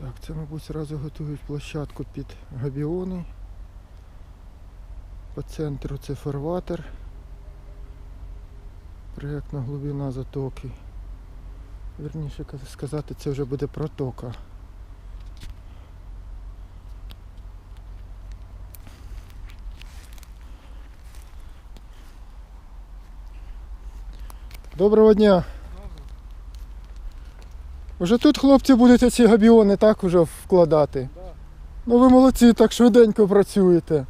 Так, це, мабуть, зразу готують площадку під габіони. По центру це фарватер. Проєктна глибина затоки. Вірніше каз- сказати, це вже буде протока. Доброго дня! Уже тут хлопці будуть ці габіони так уже вкладати. Да. Ну ви молодці, так швиденько працюєте.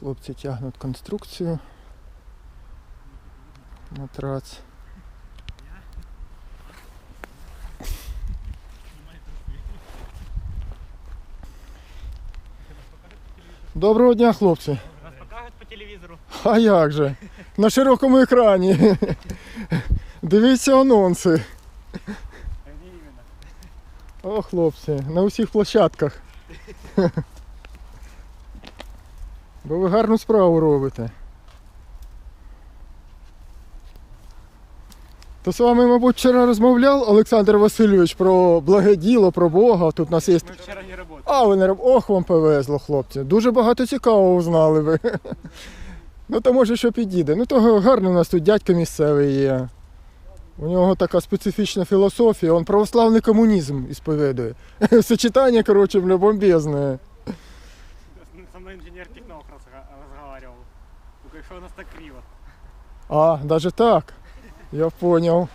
Хлопці тягнуть конструкцію. Матрац. Доброго дня, хлопці. Нас покажуть по телевізору. А як же? На широкому екрані. Дивіться анонси. О, хлопці, на усіх площадках. Бо ви гарну справу робите. То з вами, мабуть, вчора розмовляв Олександр Васильович про благе діло, про Бога. Тут у нас є. Ми вчора не працювали. А, ви не роб... Ох, вам повезло, хлопці. Дуже багато цікавого узнали ви. Ну то може що підійде. Ну то гарний у нас тут дядько місцевий є. У нього така специфічна філософія, він православний комунізм ісповідує. Сочетання, коротше, бомбезне. Со инженер технолог разговаривал. Только еще у нас так криво. А, даже так. Я поняв.